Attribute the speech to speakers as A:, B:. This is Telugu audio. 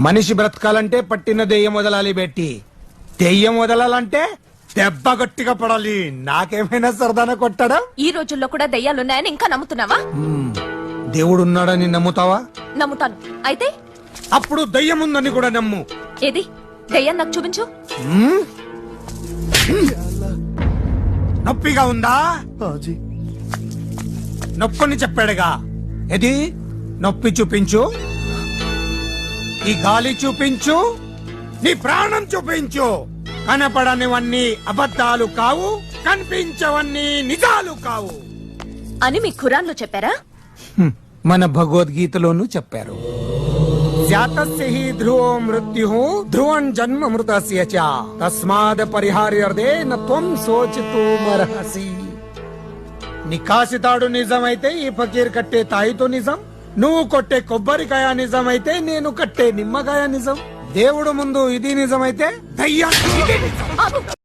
A: మనిషి బ్రతకాలంటే పట్టిన దెయ్యం వదలాలి బెట్టి దెయ్యం వదలాలంటే దెబ్బ గట్టిగా పడాలి. నాకేమైనా సరదాన కొట్టాడా?
B: ఈ రోజుల్లో కూడా దయ్యాలున్నాయని ఇంకా నమ్ముతున్నావా?
A: మ్మ్. దేవుడు ఉన్నాడని నమ్ముతావా?
B: నమ్ముతాను. అయితే?
A: అప్పుడు దయ్యం ఉందని కూడా నమ్ము.
B: ఏది? దయ్యం నాకు చూపించు.
A: మ్మ్? నొప్పిగా ఉందా? నొప్పని చెప్పాడుగా. ఇది నొప్పి చూపించు. ఈ గాలి చూపించు నీ ప్రాణం చూపించు. కనపడనివన్నీ అబద్ధాలు కావు కనిపించవన్నీ నిజాలు కావు.
B: అని మీ ఖురాన్లో చెప్పారా?
A: మన భగవద్గీతలోనూ చెప్పారు. జాతస్య హి ధ్రువో మృత్యు ధ్రువం జన్మ మృతస్య చ. తస్మాద్ పరిహార్యర్థే న త్వం శోచితు మర్హసి. నికాసితాడు నిజమైతే ఈ ఫకీర్ కట్టే తాయితో నిజం. నువ్వు కొట్టే కొబ్బరికాయ నిజమైతే నేను కట్టే నిమ్మకాయ నిజం. దేవుడు ముందు ఇది నిజమైతే దయ్యానికి నిజం